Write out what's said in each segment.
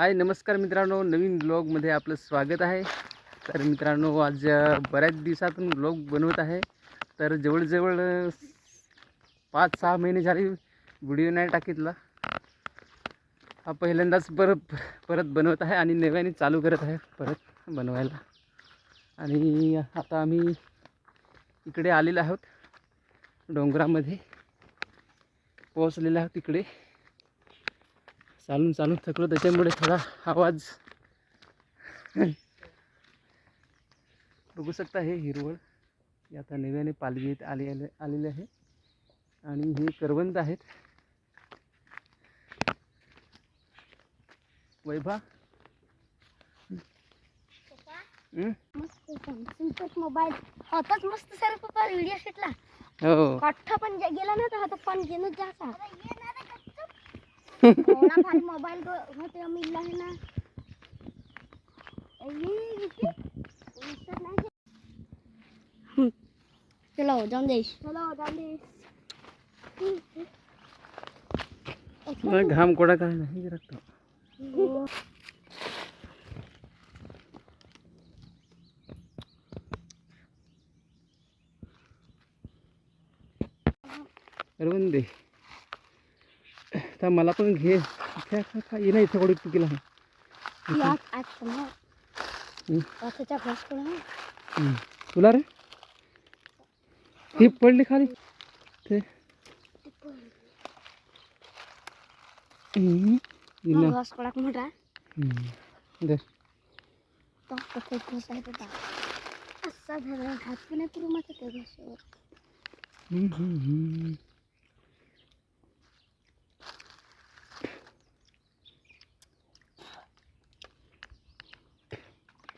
हाय नमस्कार मित्रांनो. नवीन ब्लॉगमध्ये आपलं स्वागत आहे. तर मित्रांनो आज बऱ्याच दिवसातून ब्लॉग बनवत आहे. तर जवळजवळ पाच सहा महिने झाले व्हिडिओ नाही टाकितला. हा पहिल्यांदाच परत परत बनवत आहे आणि नव्याने चालू करत आहे परत बनवायला. आणि आता आम्ही इकडे आलेलो आहोत. डोंगरामध्ये. पोहोचलेलो आहोत तिकडे चालून चालून थकलो त्याच्यामुळे थोडा आवाज. बघू शकता हे हिरवळ आता नव्याने पालवी येत आले आले आलेले आहे. आणि हे करवंद आहेत. वैभा? मोबाईल होताच मस्त सर पप्पा व्हिडिओ शूटला हो. कठ्ठा पण गेला ना तर आता पण घेणं जासा एवढा भारी मोबाईल होते मिळला आहे ना अरे, किती? विसरला आहे. हम्म. चलो जाऊन देश चलो जाऊन देश मला घाम कोडा काय नाही रक्त करवंद दे तर मला पण घे. ये ना इथे कोणी चुकीला. तुला रे? ती पडली खाली. ते. पाऊस पडा मोठा हम्म. दे तो कसं घुसायचं होता असा धरला हात पण नाही पुरू माझा त्या घशावर हम्म, हम्म, हम्म.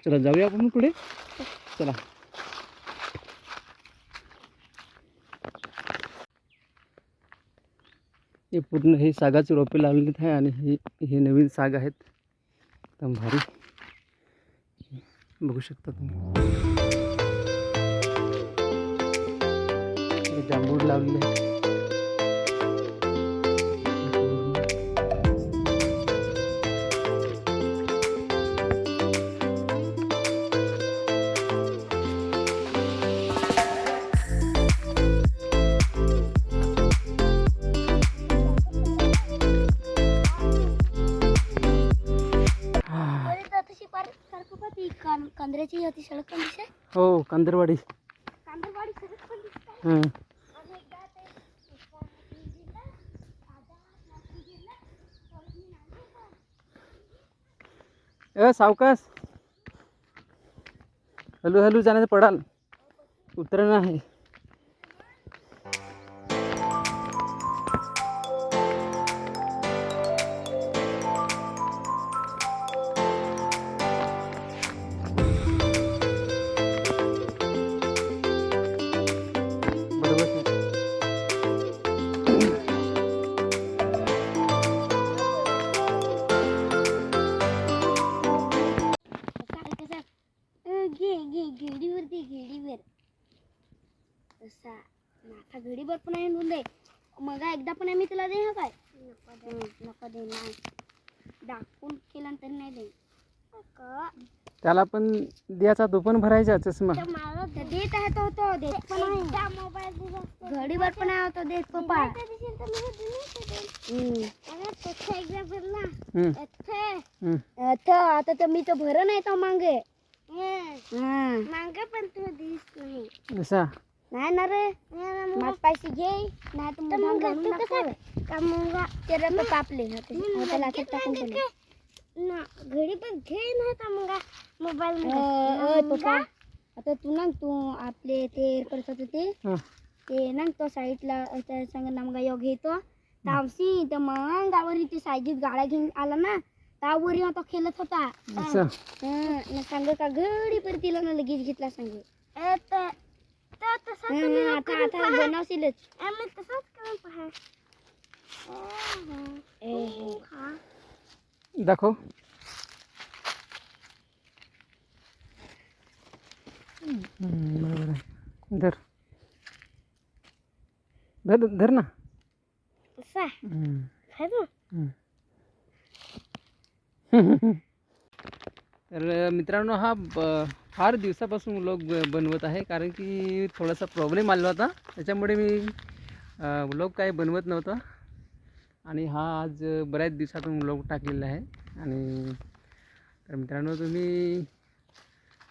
चला जाऊया आपण पुढे. चला. हे पूर्ण हे सागाचे रोपे लावलेले आहे आणि हे हे नवीन साग आहेत. एकदम भारी. बघू शकता तुम्ही. हे जांभूळ लावलेले आहेत. ती होती सडक पण दिसते. हो कांदरवाडी. कांदरवाडी सडक पण दिसते. हां ते परत मी नांदेड. ए सावकाश. हलू हलू जाण्याचं पडाल. उतरणं आहे. तसा नाथा घडीवर पण आहे म्हणून दे. मग एकदा पण आहे मी तुला दे हा काय? हं, नको दे नाही दाखवून केल्यानंतर नाही दे. त्याला पण द्यायचा तो पण भरायचा चष्मा. देत आहे तो तो देत पण आहे. घडीवर पण आहे तो देत पप्पा. आता आता तर मी तर भर नाही तो मांगे. मांगे पण तू दिस नाही. असा नाही ना रे? माझ पैसे घे. नाही तर घालून. का मुंगा? तेरा पे कापले त्याला असं टाकून दिले ना घडी पण घे ना का मुंगा. मोबाईल आता तू ना तू आपले ते करत होते ते. हं. ते ना तो साईडला त्या संग नमगा योग घेतो तावशी तर मग गावावर ते सायजीत गाड्या घेऊन आला ना. तावर तो खेळत होता. हं, सांग का घडी पर तिला ना लगेच घेतला सांग. आता आता बनवशीलच. दाखव. हम्म, बरोबर आहे. धर. धर धर ना. है. तर मित्रांनो हा फार दिवसापासून व्लॉग ब बनवत आहे कारण की थोडासा प्रॉब्लेम आला होता. त्याच्यामुळे मी व्लॉग काही बनवत नव्हतं. आणि हा आज बऱ्याच दिवसातून व्लॉग टाकलेला आहे. आणि तर मित्रांनो तुम्ही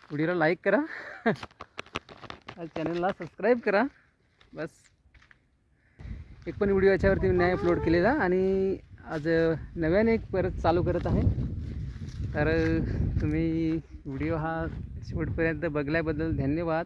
व्हिडिओला लाईक करा. चॅनलला सबस्क्राईब करा. बस. एक पण व्हिडिओ याच्यावरती मी नाही अपलोड केलेला. आणि आज नव्याने एक परत चालू करत आहे. तर तुम्ही व्हिडिओ हा शेवटपर्यंत बघल्याबद्दल धन्यवाद.